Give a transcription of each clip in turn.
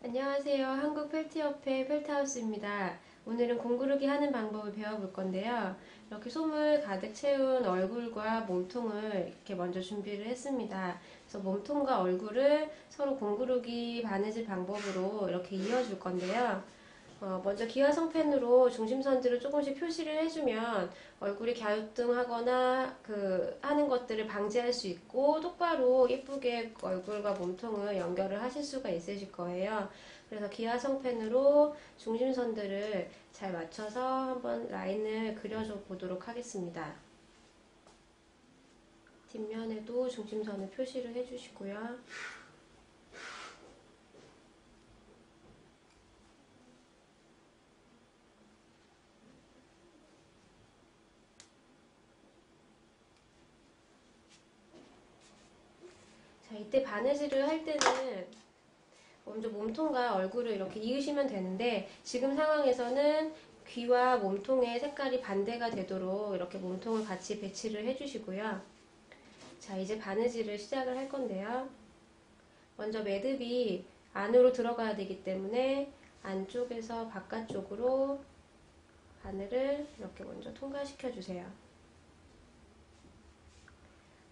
안녕하세요. 한국 펠트협회 펠트하우스입니다. 오늘은 공구르기 하는 방법을 배워볼 건데요. 이렇게 솜을 가득 채운 얼굴과 몸통을 이렇게 먼저 준비를 했습니다. 그래서 몸통과 얼굴을 서로 공구르기 바느질 방법으로 이렇게 이어줄 건데요. 어, 먼저 기화성펜으로 중심선들을 조금씩 표시를 해주면 얼굴이 갸우뚱하거나 그 하는 것들을 방지할 수 있고 똑바로 예쁘게 얼굴과 몸통을 연결을 하실 수가 있으실 거예요. 그래서 기화성펜으로 중심선들을 잘 맞춰서 한번 라인을 그려줘 보도록 하겠습니다. 뒷면에도 중심선을 표시를 해주시고요. 자, 이때 바느질을 할 때는 먼저 몸통과 얼굴을 이렇게 이으시면 되는데 지금 상황에서는 귀와 몸통의 색깔이 반대가 되도록 이렇게 몸통을 같이 배치를 해주시고요. 자, 이제 바느질을 시작을 할 건데요. 먼저 매듭이 안으로 들어가야 되기 때문에 안쪽에서 바깥쪽으로 바늘을 이렇게 먼저 통과시켜 주세요.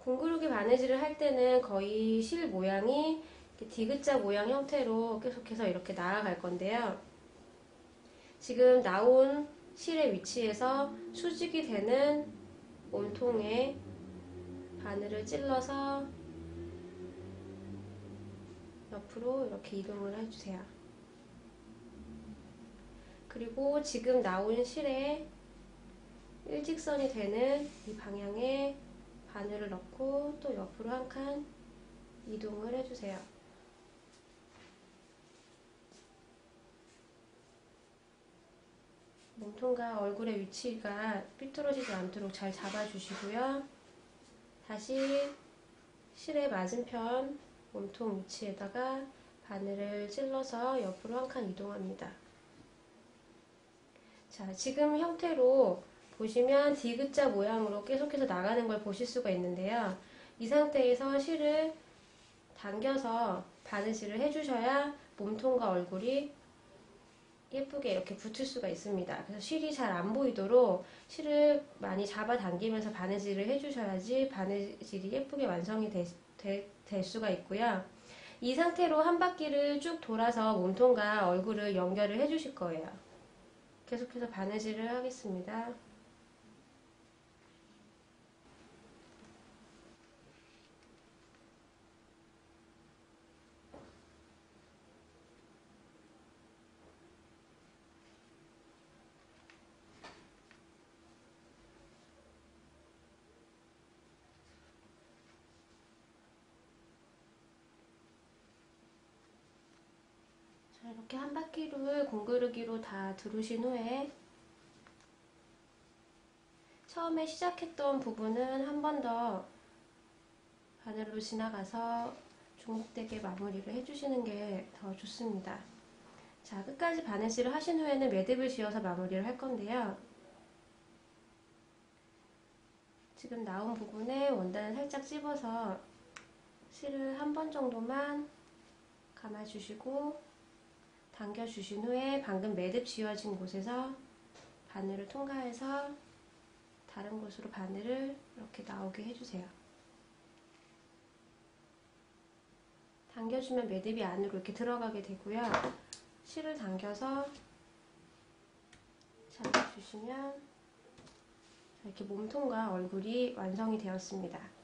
공구르기 바느질을 할 때는 거의 실 모양이 디귿자 모양 형태로 계속해서 이렇게 나아갈 건데요. 지금 나온 실의 위치에서 수직이 되는 몸통에 바늘을 찔러서 옆으로 이렇게 이동을 해주세요. 그리고 지금 나온 실에 일직선이 되는 이 방향에 바늘을 넣고 또 옆으로 한 칸 이동을 해주세요. 몸통과 얼굴의 위치가 삐뚤어지지 않도록 잘 잡아주시고요. 다시 실의 맞은편 몸통 위치에다가 바늘을 찔러서 옆으로 한 칸 이동합니다. 자, 지금 형태로 보시면 디귿자 모양으로 계속해서 나가는 걸 보실 수가 있는데요. 이 상태에서 실을 당겨서 바느질을 해주셔야 몸통과 얼굴이 예쁘게 이렇게 붙을 수가 있습니다. 그래서 실이 잘 안 보이도록 실을 많이 잡아당기면서 바느질을 해주셔야지 바느질이 예쁘게 완성이 되, 되, 될 수가 있고요. 이 상태로 한 바퀴를 쭉 돌아서 몸통과 얼굴을 연결을 해주실 거예요. 계속해서 바느질을 하겠습니다. 이렇게 한 바퀴를 공구르기로 다 두르신 후에 처음에 시작했던 부분은 한 번 더 바늘로 지나가서 중복되게 마무리를 해주시는 게 더 좋습니다. 자, 끝까지 바느질을 하신 후에는 매듭을 지어서 마무리를 할 건데요. 지금 나온 부분에 원단을 살짝 찝어서 실을 한 번 정도만 감아주시고 당겨주신 후에 방금 매듭 지어진 곳에서 바늘을 통과해서 다른 곳으로 바늘을 이렇게 나오게 해주세요. 당겨주면 매듭이 안으로 이렇게 들어가게 되고요. 실을 당겨서 잡아주시면 이렇게 몸통과 얼굴이 완성이 되었습니다.